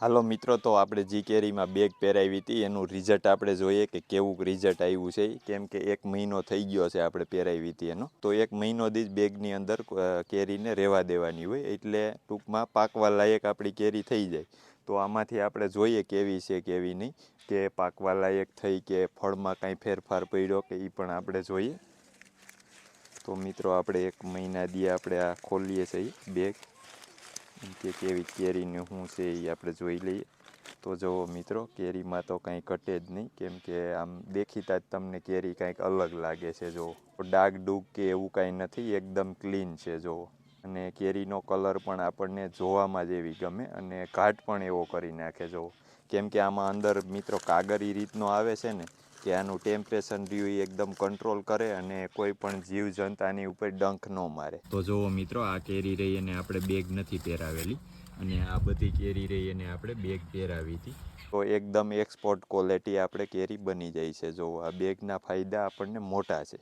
હાલો મિત્રો, તો આપણે જી કેરીમાં બેગ પહેરાવી હતી. એનું રિઝલ્ટ આપણે જોઈએ કે કેવું રિઝલ્ટ આવ્યું છે. કેમ કે એક મહિનો થઈ ગયો છે આપણે પહેરાવી હતી એનો. તો એક મહિનો દી જ બેગની અંદર કેરીને રહેવા દેવાની હોય. એટલે ટૂંકમાં પાકવા લાયક આપણી કેરી થઈ જાય. તો આમાંથી આપણે જોઈએ કેવી છે, કેવી નહીં. કે પાકવા લાયક થઈ કે ફળમાં કાંઈ ફેરફાર પડ્યો કે એ પણ આપણે જોઈએ. તો મિત્રો, આપણે એક મહિના દી આપણે આ ખોલીએ છીએ બેગ કે કેવી કેરીનું શું છે એ આપણે જોઈ લઈએ. તો જુઓ મિત્રો, કેરીમાં તો કંઈ ઘટે જ નહીં. કેમ કે આમ દેખીતા જ તમને કેરી કાંઈક અલગ લાગે છે, જુઓ. ડાઘ ડૂગ કે એવું કાંઈ નથી, એકદમ ક્લીન છે, જુઓ. અને કેરીનો કલર પણ આપણને જોવામાં જ એવી ગમે અને ઘાટ પણ એવો કરી નાખે, જુઓ. કેમ કે આમાં અંદર મિત્રો કાગર રીતનો આવે છે ને કે આનું ટેમ્પરેચર રહ્યું એ એકદમ કંટ્રોલ કરે અને કોઈ પણ જીવ જંતાની ઉપર ડંખ ન મારે. તો જુઓ મિત્રો આ કેરી રહી એને આપણે બેગ નથી પહેરાવેલી. અને આ બધી કેરી રહી એને આપણે બેગ પહેરાવી હતી. તો એકદમ એક્સપોર્ટ ક્વોલિટી આપણે કેરી બની જાય છે. જો આ બેગના ફાયદા આપણને મોટા છે.